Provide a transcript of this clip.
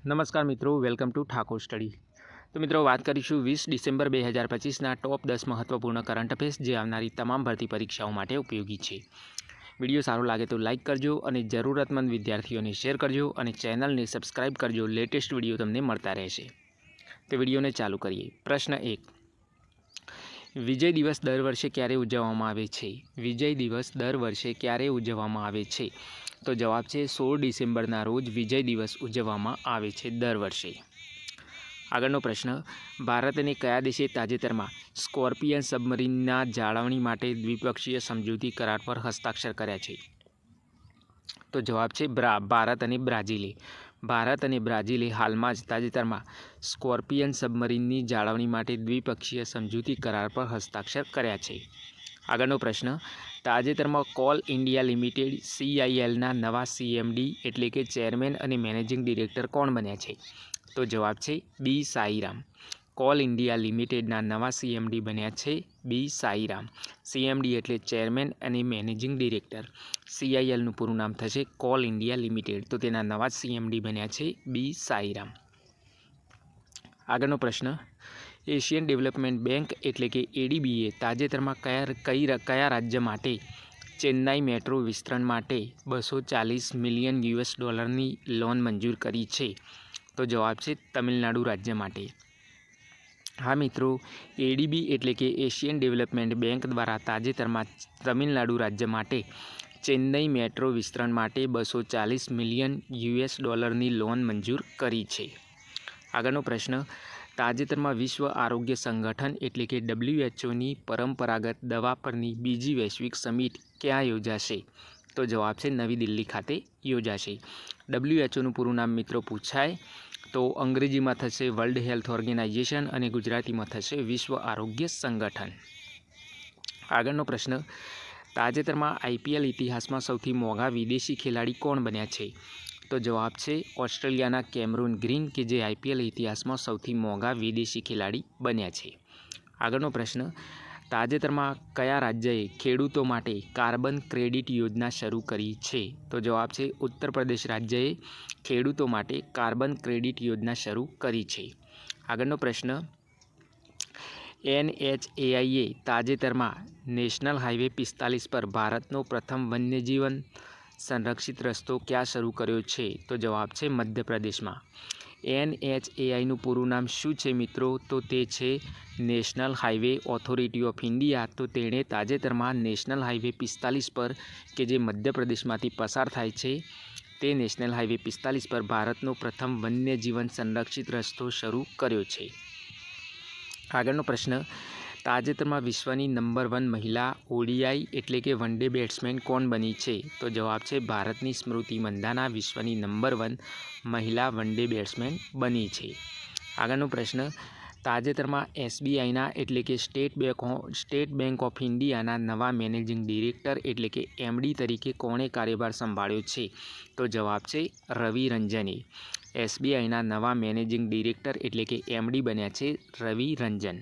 નમસ્કાર મિત્રો, welcome to Thakor study. તો મિત્રો, વાત કરીશું વીસ ડિસેમ્બર બે હજાર પચીસના ટોપ દસ મહત્વપૂર્ણ કરંટ અફેર્સ જે આવનારી તમામ ભરતી પરીક્ષાઓ માટે ઉપયોગી છે. વીડિયો સારો લાગે તો લાઇક કરજો અને જરૂરતમંદ વિદ્યાર્થીઓને શેર કરજો અને ચેનલને સબસ્ક્રાઇબ કરજો. લેટેસ્ટ વીડિયો તમને મળતા રહેશે. તો વિડીયોને ચાલુ કરીએ. પ્રશ્ન એક. વિજય દિવસ દર વર્ષે ક્યારે ઉજવવામાં આવે છે? વિજય દિવસ દર વર્ષે ક્યારે ઉજવવામાં આવે છે? તો જવાબ છે સોળ ડિસેમ્બરના રોજ વિજય દિવસ ઉજવવામાં આવે છે દર વર્ષે. આગળનો પ્રશ્ન, ભારતને કયા દેશે તાજેતરમાં સ્કોર્પિયન સબમરીનના જાળવણી માટે દ્વિપક્ષીય સમજૂતી કરાર પર હસ્તાક્ષર કર્યા છે? તો જવાબ છે બ્રા, ભારત અને બ્રાઝિલે. ભારત અને બ્રાઝિલે હાલમાં જ તાજેતરમાં સ્કોર્પિયન સબમરીનની જાળવણી માટે દ્વિપક્ષીય સમજૂતી કરાર પર હસ્તાક્ષર કર્યા છે. આગળનો પ્રશ્ન. તાજેતરમાં કોલ ઇન્ડિયા લિમિટેડ સીઆઈએલના નવા સીએમડી એટલે કે ચેરમેન અને મેનેજિંગ ડિરેક્ટર કોણ બન્યા છે? તો જવાબ છે બી સાઈરામ. કોલ ઇન્ડિયા લિમિટેડના નવા સીએમડી બન્યા છે બી સાઈરામ. સીએમડી એટલે ચેરમેન અને મેનેજિંગ ડિરેક્ટર. સીઆઈએલનું પૂરું નામ થશે કોલ ઇન્ડિયા લિમિટેડ. તો તેના નવા સીએમડી બન્યા છે બી સાઈરામ. આગળનો પ્રશ્ન. એશિયન ડેવલપમેન્ટ બેંક એટલે કે એડીબીએ તાજેતરમાં કયા કઈ કયા રાજ્ય માટે ચેન્નાઈ મેટ્રો વિસ્તરણ માટે બસો ચાલીસ મિલિયન યુએસ ડોલરની લોન મંજૂર કરી છે? તો જવાબ છે તમિલનાડુ રાજ્ય માટે. હા મિત્રો, એડીબી એટલે કે એશિયન ડેવલપમેન્ટ બેંક દ્વારા તાજેતરમાં તમિલનાડુ રાજ્ય માટે ચેન્નઈ મેટ્રો વિસ્તરણ માટે બસો ચાલીસ મિલિયન યુએસ ડોલરની લોન મંજૂર કરી છે. આગળનો પ્રશ્ન, તાજેતરમાં વિશ્વ આરોગ્ય સંગઠન એટલે કે ડબલ્યુએચઓની પરંપરાગત દવા પરની બીજી વૈશ્વિક સમિટ ક્યાં યોજાશે? તો જવાબ છે નવી દિલ્હી ખાતે યોજાશે. ડબ્લ્યુએચઓનું પૂરું નામ મિત્રો પૂછાય તો અંગ્રેજીમાં થશે વર્લ્ડ હેલ્થ ઓર્ગેનાઇઝેશન અને ગુજરાતીમાં થશે વિશ્વ આરોગ્ય સંગઠન. આગળનો પ્રશ્ન, તાજેતરમાં આઈપીએલ ઇતિહાસમાં સૌથી મોંઘા વિદેશી ખેલાડી કોણ બન્યા છે? તો જવાબ છે ઓસ્ટ્રેલિયાના કેમરૂન ગ્રીન કે જે આઈપીએલ ઇતિહાસમાં સૌથી મોંઘા વિદેશી ખેલાડી બન્યા છે. આગળનો પ્રશ્ન, તાજેતરમાં કયા રાજ્યએ ખેડૂતો માટે કાર્બન ક્રેડિટ યોજના શરૂ કરી છે? તો જવાબ છે ઉત્તર પ્રદેશ રાજ્યએ ખેડૂતો માટે કાર્બન ક્રેડિટ યોજના શરૂ કરી છે. આગળનો પ્રશ્ન, એનએચએઆઈએ તાજેતરમાં નેશનલ હાઈવે પિસ્તાલીસ પર ભારતનો પ્રથમ વન્યજીવન સંરક્ષિત રસ્તો ક્યાં શરૂ કર્યો છે? તો જવાબ છે મધ્યપ્રદેશમાં. એનએચએઆઈનું પૂરું નામ શું છે મિત્રો? તો તે છે national highway authority of India. તો તેણે તાજેતરમાં નેશનલ હાઈવે પિસ્તાલીસ પર, કે જે મધ્યપ્રદેશમાંથી પસાર થાય છે, તે નેશનલ હાઈવે પિસ્તાલીસ પર ભારતનો પ્રથમ વન્યજીવન સંરક્ષિત રસ્તો શરૂ કર્યો છે. આગળનો પ્રશ્ન તાજેતરમાં વિશ્વની નંબર વન મહિલા ઓડીઆઈ એટલે કે વન ડે બેટ્સમેન કોણ બની છે? તો જવાબ છે ભારતની સ્મૃતિ મંદાના વિશ્વની નંબર વન મહિલા વન ડે બેટ્સમેન બની છે. આગળનો પ્રશ્ન, તાજેતરમાં એસબીઆઈના એટલે કે state bank state bank of ઇન્ડિયાના નવા મેનેજિંગ ડિરેક્ટર એટલે કે એમડી તરીકે કોણે કાર્યભાર સંભાળ્યો છે? તો જવાબ છે રવિ રંજને. એસબીઆઈના નવા મેનેજિંગ ડિરેક્ટર એટલે કે એમડી બન્યા છે રવિ રંજન.